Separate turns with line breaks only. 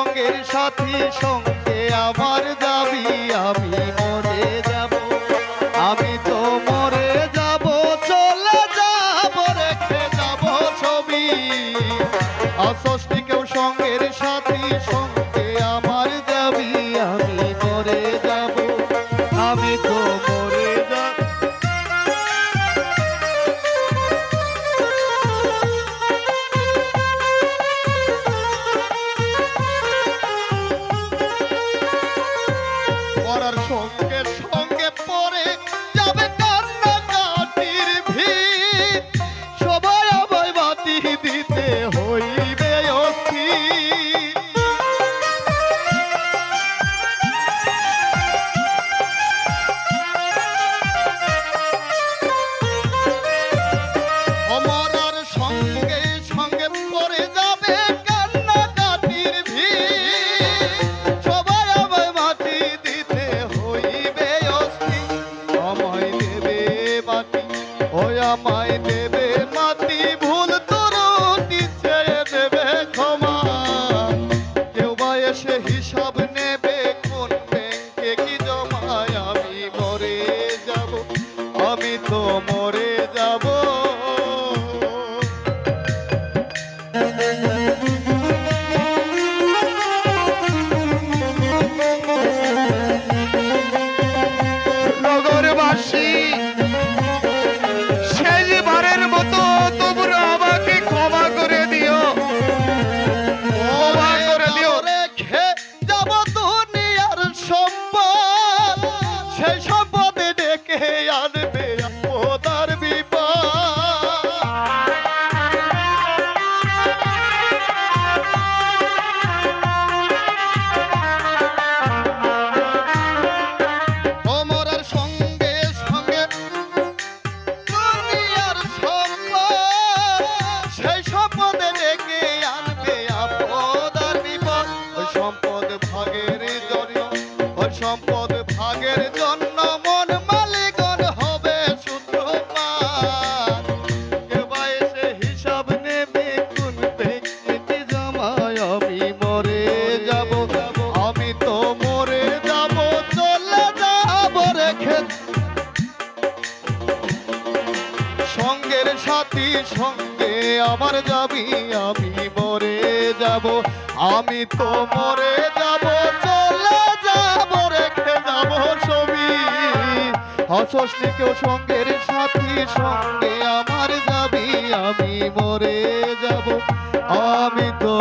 সাথী, সঙ্গে আমার যাবি আমি মরে যাব, আমি তো মরে যাব, চলে যাব, রেখে যাব ছবি। অষষ্ঠী কেউ সঙ্গের সাথী, সঙ্গে আমার যাবি আমি মরে যাব। দিতে হইবে অস্থির অমরার সঙ্গে সঙ্গে পড়ে যাবে কান্না কাটির ভিড়। সবাই আমায় river, she সাথী সঙ্গে আমার যাবি, আমি মরে যাব। আমি তো মরে যাব, চলে যাব, রেখে যাব ছবি। অসস্তি কেউ সঙ্গের সাথী সঙ্গে আমার যাবি, আমি মরে যাব। আমি তো